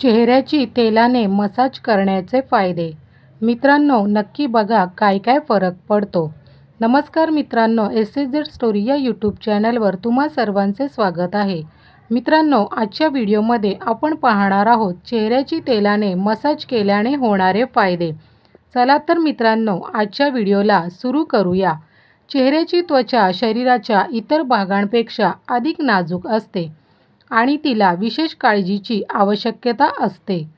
चेहऱ्याची तेलाने मसाज करण्याचे फायदे. मित्रांनो नक्की बघा काय काय फरक पडतो. नमस्कार मित्रांनो एस एस झेड स्टोरी या यूट्यूब चॅनलवर तुम्हा सर्वांचे स्वागत आहे. मित्रांनो आजच्या व्हिडिओमध्ये आपण पाहणार आहोत चेहऱ्याची तेलाने मसाज केल्याने होणारे फायदे. चला तर मित्रांनो आजच्या व्हिडिओला सुरू करूया. चेहऱ्याची त्वचा शरीराच्या इतर भागांपेक्षा अधिक नाजूक असते. आणि तिला विशेष काळजीची आवश्यकता असते.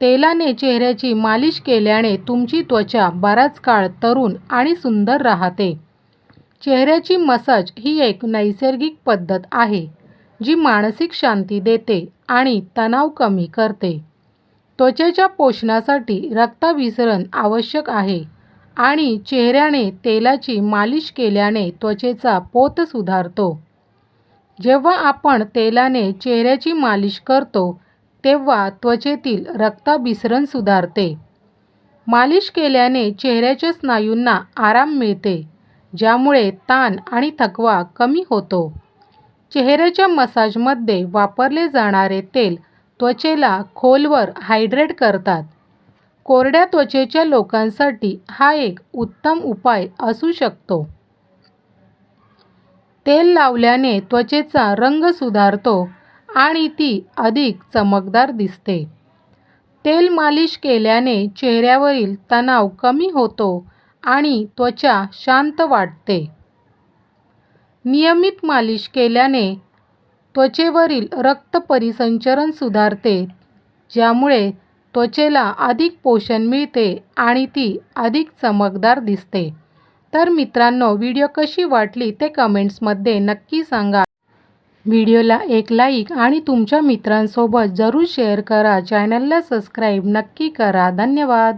तेलाने चेहऱ्याची मालिश केल्याने तुमची त्वचा बराच काळ तरुण आणि सुंदर राहते. चेहऱ्याची मसाज ही एक नैसर्गिक पद्धत आहे जी मानसिक शांती देते आणि तणाव कमी करते. त्वचेच्या पोषणासाठी रक्ताभिसरण आवश्यक आहे आणि चेहऱ्याने तेलाची मालिश केल्याने त्वचेचा पोत सुधारतो. जेव्हा आपण तेलाने चेहऱ्याची मालिश करतो तेव्हा त्वचेतील रक्ताभिसरण सुधारते. मालिश केल्याने चेहऱ्याच्या स्नायूंना आराम मिळते ज्यामुळे ताण आणि थकवा कमी होतो. चेहऱ्याच्या मसाजमध्ये वापरले जाणारे तेल त्वचेला खोलवर हायड्रेट करतात. कोरड्या त्वचेच्या लोकांसाठी हा एक उत्तम उपाय असू शकतो. तेल लावल्याने त्वचेचा रंग सुधारतो आणि ती अधिक चमकदार दिसते. तेल मालिश केल्याने चेहऱ्यावरील तणाव कमी होतो आणि त्वचा शांत वाटते. नियमित मालिश केल्याने त्वचेवरील रक्त परिसंचरण सुधारते ज्यामुळे त्वचेला अधिक पोषण मिळते आणि ती अधिक चमकदार दिसते. तर मित्रांनो व्हिडिओ कशी वाटली ते कमेंट्समध्ये नक्की सांगा. व्हिडिओला एक लाईक आणि तुमच्या मित्रांसोबत जरूर शेअर करा. चॅनलला सबस्क्राईब नक्की करा. धन्यवाद.